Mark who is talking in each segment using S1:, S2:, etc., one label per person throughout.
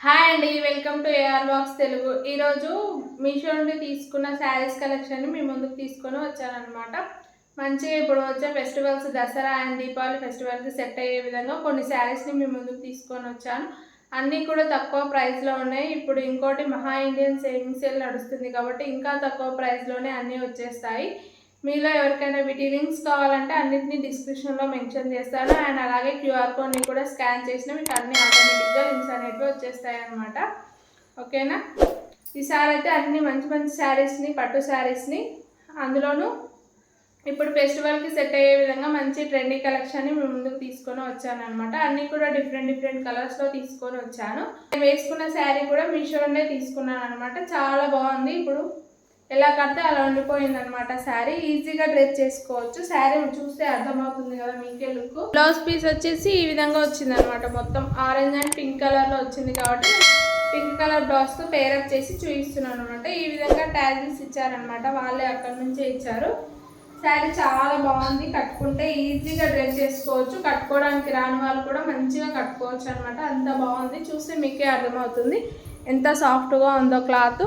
S1: Hi అండి welcome to AR Box Telugu ఈరోజు మీషో నుండి తీసుకున్న శారీస్ కలెక్షన్ని మీ ముందుకు తీసుకొని వచ్చానమాట మంచిగా ఇప్పుడు వచ్చే ఫెస్టివల్స్ దసరా అండ్ దీపావళి ఫెస్టివల్కి సెట్ అయ్యే విధంగా కొన్ని శారీస్ని మీ ముందుకు తీసుకొని వచ్చాను. అన్నీ కూడా తక్కువ ప్రైస్లో ఉన్నాయి. ఇప్పుడు ఇంకోటి మహా ఇండియన్ సేవింగ్ సేల్ నడుస్తుంది కాబట్టి ఇంకా తక్కువ ప్రైస్లోనే అన్నీ వచ్చేస్తాయి. మీలో ఎవరికైనా వీటి లింక్స్ కావాలంటే అన్నింటినీ డిస్క్రిప్షన్లో మెన్షన్ చేస్తాను. అండ్ అలాగే క్యూఆర్ కోడ్ని కూడా స్కాన్ చేసిన మీకు అన్ని ఆటోమేటిక్గా లింక్స్ అనేవి వచ్చేస్తాయి అనమాట ఓకేనా? ఈసారి అయితే అన్ని మంచి మంచి శారీస్ని పట్టు శారీస్ని అందులోనూ ఇప్పుడు ఫెస్టివల్కి సెట్ అయ్యే విధంగా మంచి ట్రెండీ కలెక్షన్ని మేము ముందుకు తీసుకొని వచ్చాను అనమాట అన్నీ కూడా డిఫరెంట్ డిఫరెంట్ కలర్స్లో తీసుకొని వచ్చాను. నేను వేసుకున్న శారీ కూడా మీషోనే తీసుకున్నాను అనమాట చాలా బాగుంది. ఇప్పుడు ఎలా కడితే అలా ఉండిపోయింది అనమాట శారీ ఈజీగా డ్రెస్ చేసుకోవచ్చు. శారీ చూస్తే అర్థమవుతుంది కదా మీకే లుక్. బ్లౌజ్ పీస్ వచ్చేసి ఈ విధంగా వచ్చింది అనమాట మొత్తం ఆరెంజ్ అండ్ పింక్ కలర్లో వచ్చింది కాబట్టి పింక్ కలర్ బ్లౌజ్తో పేరప్ చేసి చూపిస్తున్నాను అనమాట ఈ విధంగా ట్యాజిల్స్ ఇచ్చారనమాట వాళ్ళే అక్కడి నుంచే ఇచ్చారు. శారీ చాలా బాగుంది. కట్టుకుంటే ఈజీగా డ్రెస్ చేసుకోవచ్చు. కట్టుకోవడానికి రాని వాళ్ళు కూడా మంచిగా కట్టుకోవచ్చు అనమాట అంత బాగుంది. చూస్తే మీకే అర్థమవుతుంది. ఎంత సాఫ్ట్గా ఉందో క్లాత్.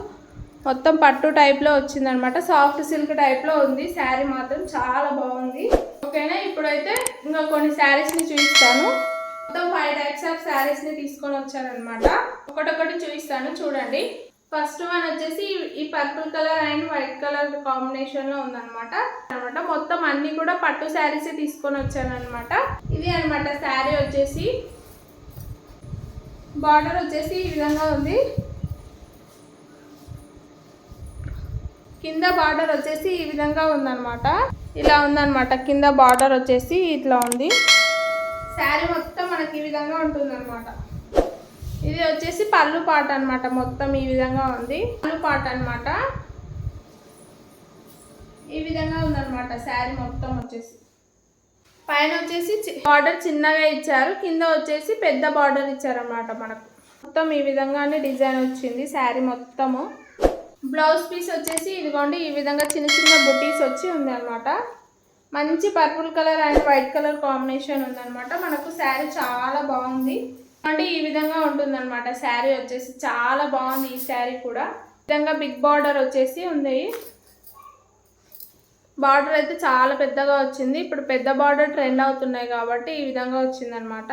S1: మొత్తం పట్టు టైప్లో వచ్చిందనమాట. సాఫ్ట్ సిల్క్ టైప్లో ఉంది. శారీ మాత్రం చాలా బాగుంది. ఓకేనా? ఇప్పుడైతే ఇంకా కొన్ని శారీస్ని చూపిస్తాను. మొత్తం ఫైవ్ టైప్స్ ఆఫ్ శారీస్ని తీసుకొని వచ్చానమాట ఒకటొకటి చూపిస్తాను. చూడండి. ఫస్ట్ వన్ వచ్చేసి ఈ purple colour and white colour కాంబినేషన్లో ఉందన్నమాట అనమాట. మొత్తం అన్ని కూడా పట్టు శారీస్ తీసుకొని వచ్చానమాట ఇది అనమాట శారీ వచ్చేసి. బార్డర్ వచ్చేసి ఈ విధంగా ఉంది. కింద బార్డర్ వచ్చేసి ఈ విధంగా ఉందన్నమాట. ఇలా ఉందన్నమాట. కింద బార్డర్ వచ్చేసి ఇట్లా ఉంది. శారీ మొత్తం మనకి ఈ విధంగా ఉంటుందన్నమాట. ఇది వచ్చేసి పళ్ళు పాట అనమాట మొత్తం ఈ విధంగా ఉంది. పళ్ళు పాట అనమాట ఈ విధంగా ఉందన్నమాట శారీ మొత్తం వచ్చేసి. పైన వచ్చేసి బార్డర్ చిన్నగా ఇచ్చారు. కింద వచ్చేసి పెద్ద బార్డర్ ఇచ్చారన్నమాట మనకు. మొత్తం ఈ విధంగానే డిజైన్ వచ్చింది శారీ మొత్తము. బ్లౌజ్ పీస్ వచ్చేసి ఇదిగోండి ఈ విధంగా చిన్న చిన్న బుటీస్ వచ్చి ఉంది మంచి purple colour and white colour combination ఉందన్నమాట. మనకు శారీ చాలా బాగుంది. అంటే ఈ విధంగా ఉంటుందన్నమాట శారీ వచ్చేసి. చాలా బాగుంది ఈ శారీ కూడా. ఈ విధంగా బిగ్ బార్డర్ వచ్చేసి ఉంది. బార్డర్ అయితే చాలా పెద్దగా వచ్చింది. ఇప్పుడు పెద్ద బార్డర్ ట్రెండ్ అవుతున్నాయి కాబట్టి ఈ విధంగా వచ్చిందనమాట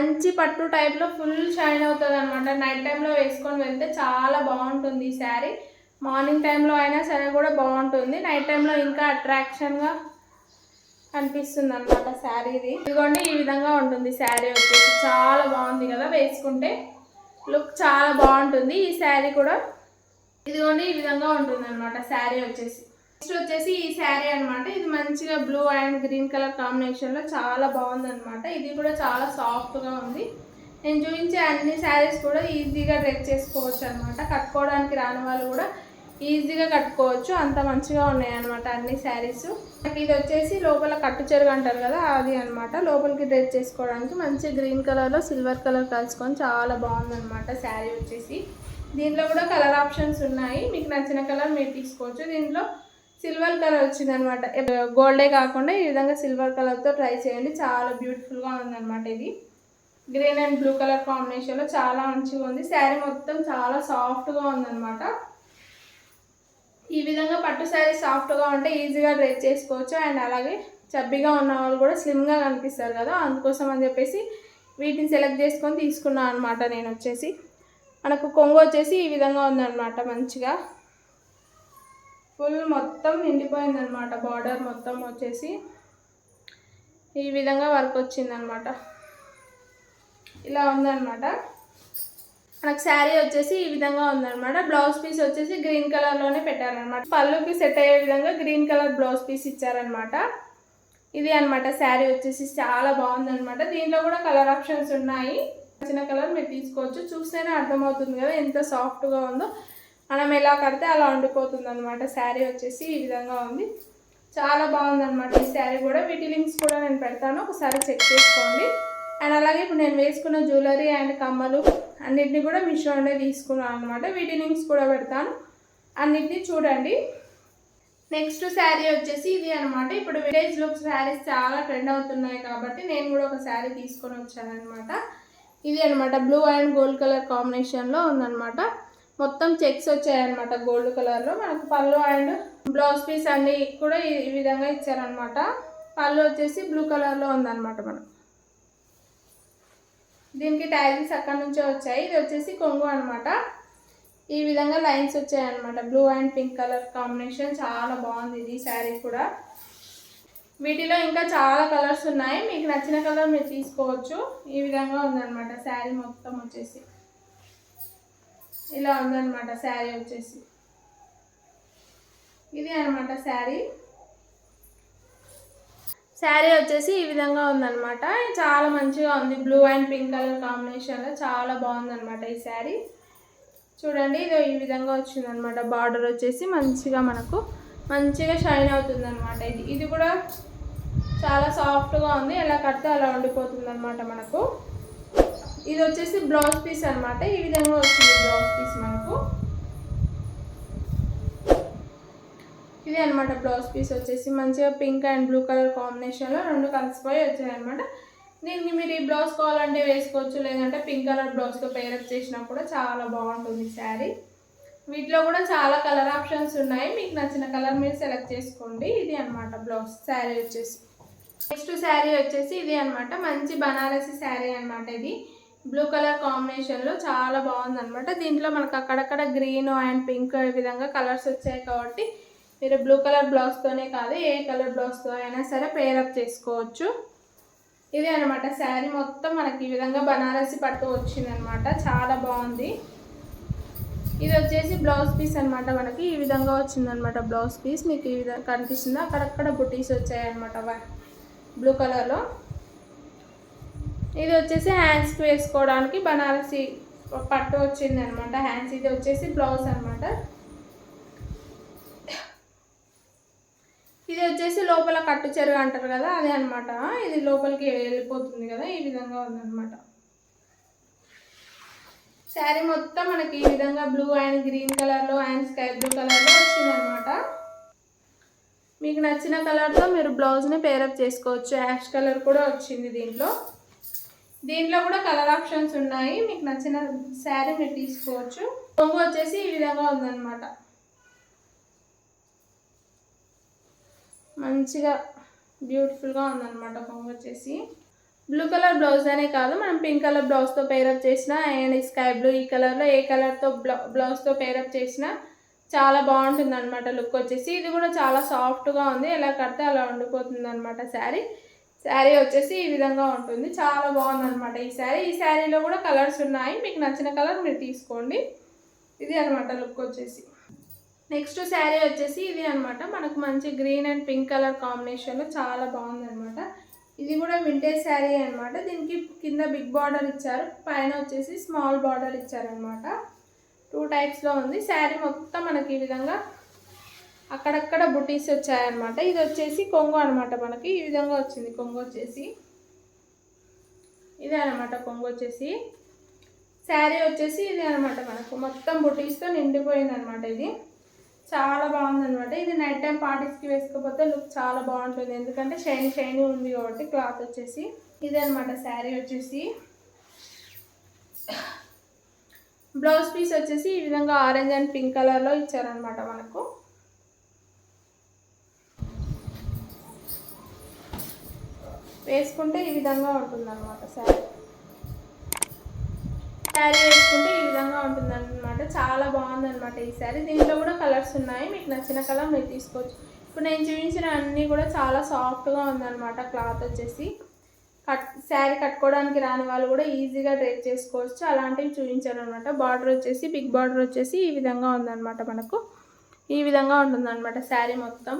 S1: మంచి పట్టు టైప్లో ఫుల్ షైన్ అవుతుంది అనమాట నైట్ టైంలో వేసుకొని వెళ్తే చాలా బాగుంటుంది ఈ శారీ మార్నింగ్ టైంలో అయినా సరే కూడా బాగుంటుంది. నైట్ టైంలో ఇంకా అట్రాక్షన్గా కనిపిస్తుంది అనమాట శారీ ఇది. ఇదిగోండి ఈ విధంగా ఉంటుంది శారీ వచ్చేసి. చాలా బాగుంది కదా వేసుకుంటే. లుక్ చాలా బాగుంటుంది ఈ శారీ కూడా. ఇదిగోండి ఈ విధంగా ఉంటుంది అనమాట శారీ వచ్చేసి. నెక్స్ట్ వచ్చేసి ఈ శారీ అనమాట ఇది మంచిగా బ్లూ అండ్ గ్రీన్ కలర్ కాంబినేషన్లో చాలా బాగుంది అనమాట ఇది కూడా చాలా సాఫ్ట్గా ఉంది. నేను చూపించే అన్ని శారీస్ కూడా ఈజీగా డ్రెస్ చేసుకోవచ్చు అనమాట కట్టుకోవడానికి రాని వాళ్ళు కూడా ఈజీగా కట్టుకోవచ్చు. అంత మంచిగా ఉన్నాయి అనమాట అన్ని శారీస్. ఇది వచ్చేసి లోపల కట్టు చెరుగు అంటారు కదా అది అనమాట లోపలికి డ్రెస్ చేసుకోవడానికి మంచి గ్రీన్ కలర్లో సిల్వర్ కలర్ కలుసుకొని చాలా బాగుందన్నమాట శారీ వచ్చేసి. దీంట్లో కూడా కలర్ ఆప్షన్స్ ఉన్నాయి. మీకు నచ్చిన కలర్ మీరు తీసుకోవచ్చు. దీంట్లో సిల్వర్ కలర్ వచ్చింది అనమాట గోల్డే కాకుండా ఈ విధంగా సిల్వర్ కలర్తో ట్రై చేయండి. చాలా బ్యూటిఫుల్గా ఉందన్నమాట ఇది. గ్రీన్ అండ్ బ్లూ కలర్ కాంబినేషన్లో చాలా మంచిగా ఉంది. శారీ మొత్తం చాలా సాఫ్ట్గా ఉందన్నమాట ఈ విధంగా పట్టు శారీ సాఫ్ట్గా ఉంటే ఈజీగా డ్రెస్ చేసుకోవచ్చు. అండ్ అలాగే చబ్బిగా ఉన్న వాళ్ళు కూడా స్లిమ్గా కనిపిస్తారు కదా అందుకోసం అని చెప్పేసి వీటిని సెలెక్ట్ చేసుకొని తీసుకున్నాను అనమాట నేను వచ్చేసి మనకు కొంగు వచ్చేసి ఈ విధంగా ఉందన్నమాట మంచిగా. ఫుల్ మొత్తం నిండిపోయిందనమాట బార్డర్ మొత్తం వచ్చేసి ఈ విధంగా వర్క్ వచ్చిందనమాట ఇలా ఉందనమాట మనకు శారీ వచ్చేసి ఈ విధంగా ఉందనమాట బ్లౌజ్ పీస్ వచ్చేసి గ్రీన్ కలర్లోనే పెట్టారనమాట పళ్ళుకి సెట్ అయ్యే విధంగా గ్రీన్ కలర్ బ్లౌజ్ పీస్ ఇచ్చారనమాట ఇది అనమాట శారీ వచ్చేసి చాలా బాగుందనమాట దీంట్లో కూడా కలర్ ఆప్షన్స్ ఉన్నాయి. నచ్చిన కలర్ మీరు తీసుకోవచ్చు. చూస్తేనే అర్థమవుతుంది కదా ఎంత సాఫ్ట్గా ఉందో. మనం ఎలా కడితే అలా వండిపోతుంది అనమాట శారీ వచ్చేసి ఈ విధంగా ఉంది. చాలా బాగుందన్నమాట ఈ శారీ కూడా. వీటి లింక్స్ కూడా నేను పెడతాను. ఒకసారి చెక్ చేసుకోండి. అండ్ అలాగే ఇప్పుడు నేను వేసుకున్న జ్యువెలరీ అండ్ కమ్మలు అన్నిటిని కూడా మీషోనే తీసుకున్నాను అనమాట వీటి లింక్స్ కూడా పెడతాను. అన్నిటినీ చూడండి. నెక్స్ట్ శారీ వచ్చేసి ఇది అనమాట ఇప్పుడు విలేజ్ లుక్ శారీస్ చాలా ట్రెండ్ అవుతున్నాయి కాబట్టి నేను కూడా ఒక శారీ తీసుకొని వచ్చాను అనమాట ఇది అనమాట బ్లూ అండ్ గోల్డ్ కలర్ కాంబినేషన్లో ఉందనమాట మొత్తం చెక్స్ వచ్చాయన్నమాట. గోల్డ్ కలర్లో మనకు పళ్ళు అండ్ బ్లౌజ్ పీస్ అన్ని కూడా ఈ ఈ విధంగా ఇచ్చారనమాట పళ్ళు వచ్చేసి బ్లూ కలర్లో ఉందన్నమాట మనకు. దీనికి టైల్స్ అక్కడ నుంచే వచ్చాయి. ఇది వచ్చేసి కొంగు అనమాట ఈ విధంగా లైన్స్ వచ్చాయన్నమాట. Blue and pink colour combination చాలా బాగుంది ఇది శారీ కూడా. వీటిలో ఇంకా చాలా కలర్స్ ఉన్నాయి. మీకు నచ్చిన కలర్ మీరు తీసుకోవచ్చు. ఈ విధంగా ఉందన్నమాట శారీ మొత్తం వచ్చేసి. ఇలా ఉందన్నమాట శారీ వచ్చేసి. ఇది అనమాట శారీ. శారీ వచ్చేసి ఈ విధంగా ఉందన్నమాట. చాలా మంచిగా ఉంది. బ్లూ అండ్ పింక్ కలర్ కాంబినేషన్లో చాలా బాగుందన్నమాట ఈ శారీ. చూడండి ఇది ఈ విధంగా వచ్చిందనమాట బార్డర్ వచ్చేసి మంచిగా మనకు మంచిగా షైన్ అవుతుంది అనమాట ఇది. ఇది కూడా చాలా సాఫ్ట్గా ఉంది. ఎలా కడితే అలా ఉండిపోతుంది అనమాట మనకు. ఇది వచ్చేసి బ్లౌజ్ పీస్ అనమాట ఈ విధంగా వచ్చింది బ్లౌజ్ పీస్ మనకు. ఇది అనమాట బ్లౌజ్ పీస్ వచ్చేసి. మంచిగా పింక్ అండ్ బ్లూ కలర్ కాంబినేషన్లో రెండు కలిసిపోయి వచ్చాయి అనమాట దీనికి మీరు ఈ బ్లౌజ్ కావాలంటే వేసుకోవచ్చు. లేదంటే పింక్ కలర్ బ్లౌజ్తో పేరప్ చేసినా కూడా చాలా బాగుంటుంది శారీ. వీటిలో కూడా చాలా కలర్ ఆప్షన్స్ ఉన్నాయి. మీకు నచ్చిన కలర్ మీరు సెలెక్ట్ చేసుకోండి. ఇది అనమాట బ్లౌజ్ శారీ వచ్చేసి. నెక్స్ట్ శారీ వచ్చేసి ఇది అనమాట మంచి బనారసి శారీ అనమాట ఇది. బ్లూ కలర్ కాంబినేషన్లో చాలా బాగుంది అనమాట దీంట్లో మనకు అక్కడక్కడ గ్రీన్ అండ్ పింక్ ఈ విధంగా కలర్స్ వచ్చాయి కాబట్టి మీరు బ్లూ కలర్ బ్లౌజ్తోనే కాదు ఏ కలర్ బ్లౌజ్తో అయినా సరే పేరప్ చేసుకోవచ్చు. ఇది అనమాట శారీ మొత్తం మనకి ఈ విధంగా బనారసి పట్టు వచ్చిందనమాట చాలా బాగుంది. ఇది వచ్చేసి బ్లౌజ్ పీస్ అనమాట మనకి. ఈ విధంగా వచ్చిందనమాట బ్లౌజ్ పీస్ మీకు ఈ విధంగా కనిపిస్తుంది? అక్కడక్కడ బుటీస్ వచ్చాయన్నమాట బ్లూ కలర్లో ఇది వచ్చేసి హ్యాండ్స్కి వేసుకోవడానికి బనారసి పట్టు వచ్చింది అనమాట హ్యాండ్స్ ఇది వచ్చేసి బ్లౌజ్ అనమాట ఇది వచ్చేసి లోపల కట్టు చెరువు అంటారు కదా అదే అనమాట ఇది లోపలికి వెళ్ళిపోతుంది కదా ఈ విధంగా ఉందన్నమాట. శారీ మొత్తం మనకి ఈ విధంగా బ్లూ అండ్ గ్రీన్ కలర్లో అండ్ స్కై బ్లూ కలర్లో వచ్చిందనమాట మీకు నచ్చిన కలర్తో మీరు బ్లౌజ్ని పేరప్ చేసుకోవచ్చు. యాష్ కలర్ కూడా వచ్చింది దీంట్లో. దీంట్లో కూడా కలర్ ఆప్షన్స్ ఉన్నాయి. మీకు నచ్చిన శారీ మీరు తీసుకోవచ్చు. కొంగు వచ్చేసి ఈ విధంగా ఉందన్నమాట. మంచిగా బ్యూటిఫుల్గా ఉందన్నమాట కొంగు వచ్చేసి. బ్లూ కలర్ బ్లౌజ్ అనే కాదు మనం పింక్ కలర్ బ్లౌజ్తో పేరప్ చేసిన అండ్ స్కై బ్లూ ఈ కలర్లో ఏ కలర్తో బ్లౌ బ్లౌజ్తో పేరప్ చేసినా చాలా బాగుంటుంది అనమాట లుక్ వచ్చేసి. ఇది కూడా చాలా సాఫ్ట్గా ఉంది. ఎలా కడితే అలా ఉండిపోతుంది అనమాట శారీ శారీ వచ్చేసి ఈ విధంగా ఉంటుంది. చాలా బాగుంది అనమాట ఈ శారీ. ఈ శారీలో కూడా కలర్స్ ఉన్నాయి. మీకు నచ్చిన కలర్ మీరు తీసుకోండి. ఇది అనమాట లుక్ వచ్చేసి. నెక్స్ట్ శారీ వచ్చేసి ఇది అనమాట మనకు మంచి గ్రీన్ అండ్ పింక్ కలర్ కాంబినేషన్లో చాలా బాగుంది అనమాట ఇది కూడా వింటేజ్ శారీ అనమాట దీనికి కింద బిగ్ బార్డర్ ఇచ్చారు. పైన వచ్చేసి స్మాల్ బార్డర్ ఇచ్చారనమాట టూ టైప్స్లో ఉంది. శారీ మొత్తం మనకి ఈ విధంగా అక్కడక్కడ బుటీస్ వచ్చాయన్నమాట. ఇది వచ్చేసి కొంగు అనమాట మనకి. ఈ విధంగా వచ్చింది కొంగు వచ్చేసి. ఇదే అనమాట కొంగు వచ్చేసి. శారీ వచ్చేసి ఇది అనమాట మనకు. మొత్తం బుటీస్తో నిండిపోయింది అనమాట ఇది. చాలా బాగుందనమాట ఇది నైట్ టైం పార్టీస్కి వేసుకోకపోతే లుక్ చాలా బాగుంటుంది. ఎందుకంటే షైన్ షైనీ ఉంది కాబట్టి క్లాత్ వచ్చేసి. ఇదనమాట శారీ వచ్చేసి. బ్లౌజ్ పీస్ వచ్చేసి ఈ విధంగా ఆరెంజ్ అండ్ పింక్ కలర్లో ఇచ్చారనమాట మనకు. వేసుకుంటే ఈ విధంగా ఉంటుంది అనమాట శారీ. శారీ వేసుకుంటే ఈ విధంగా ఉంటుంది అనమాట చాలా బాగుంది అనమాట ఈ శారీ. దీంట్లో కూడా కలర్స్ ఉన్నాయి. మీకు నచ్చిన కలర్ మీరు తీసుకోవచ్చు. ఇప్పుడు నేను చూపించిన అన్నీ కూడా చాలా సాఫ్ట్గా ఉందన్నమాట. క్లాత్ వచ్చేసి. కట్ శారీ కట్టుకోవడానికి రాని వాళ్ళు కూడా ఈజీగా డ్రెస్ చేసుకోవచ్చు. అలాంటివి చూపించాను అనమాట బార్డర్ వచ్చేసి బిగ్ బార్డర్ వచ్చేసి ఈ విధంగా ఉందన్నమాట మనకు. ఈ విధంగా ఉంటుందన్నమాట శారీ మొత్తం.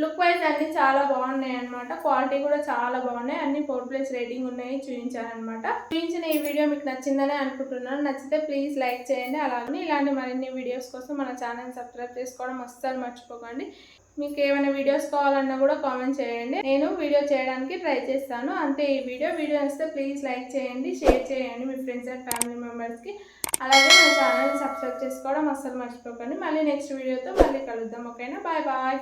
S1: లుక్ వైజ్ అన్నీ చాలా బాగున్నాయి అనమాట క్వాలిటీ కూడా చాలా బాగున్నాయి. అన్ని ఫోర్ ప్లేస్ రేటింగ్ ఉన్నాయి చూపించాను అనమాట చూపించిన ఈ వీడియో మీకు నచ్చిందని అనుకుంటున్నాను. నచ్చితే ప్లీజ్ లైక్ చేయండి. అలాగే ఇలాంటి మరిన్ని వీడియోస్ కోసం మన ఛానల్ సబ్స్క్రైబ్ చేసుకోవడం అస్సలు మర్చిపోకండి. మీకు ఏమైనా వీడియోస్ కావాలన్నా కూడా కామెంట్ చేయండి. నేను వీడియో చేయడానికి ట్రై చేస్తాను. అంతే ఈ వీడియో. వీడియో వస్తే ప్లీజ్ లైక్ చేయండి షేర్ చేయండి మీ ఫ్రెండ్స్ అండ్ ఫ్యామిలీ మెంబర్స్కి. అలాగే మన ఛానల్ సబ్స్క్రైబ్ చేసుకోవడం అస్సలు మర్చిపోకండి. మళ్ళీ నెక్స్ట్ వీడియోతో మళ్ళీ కలుద్దాం. ఓకేనా? Bye bye.